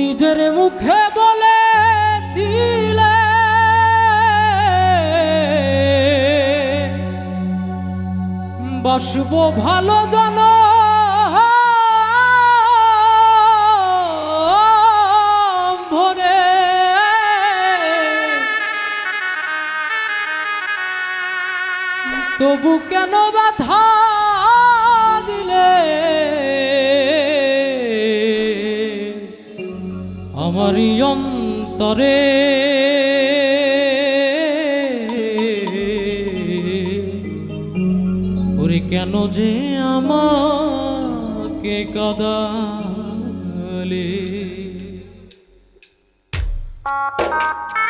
নিজের মুখে বলেছিলে। বসবো ভালো জন। তবু কেন ব্যথা অন্তরে। ওরে কেন যে আমাকে কাদালে? নিজের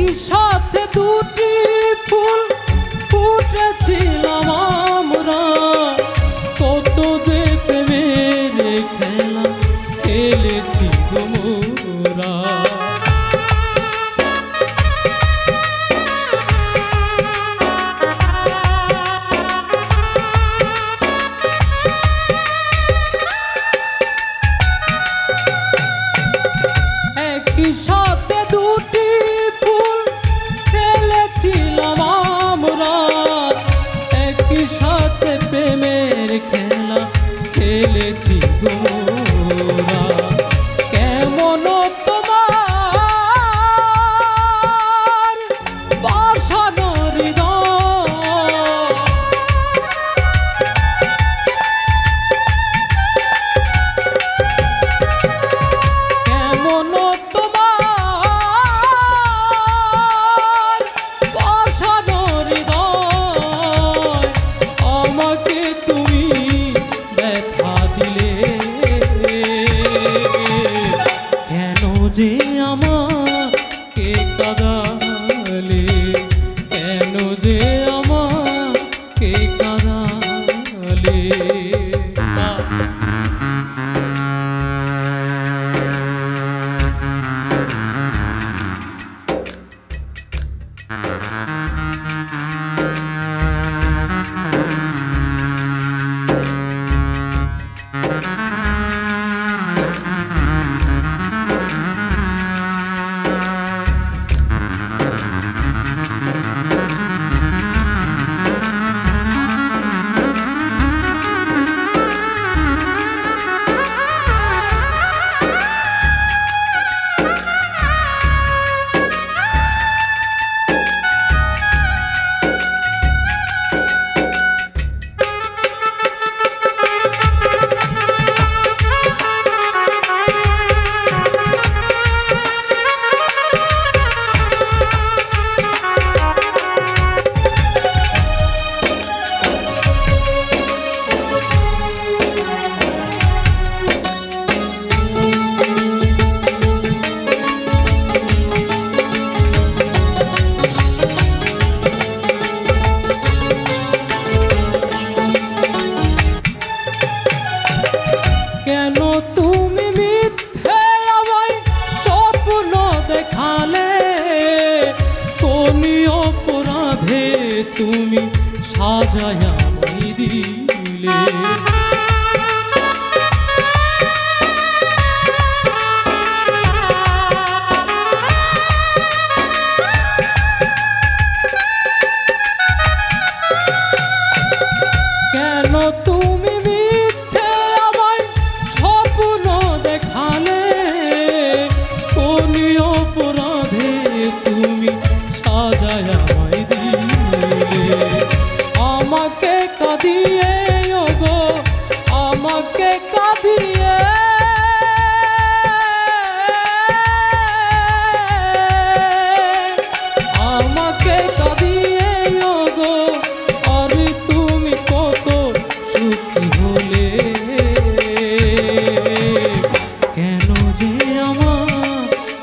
একই সাথে দুটি ফুল ফুটেছিল আমার।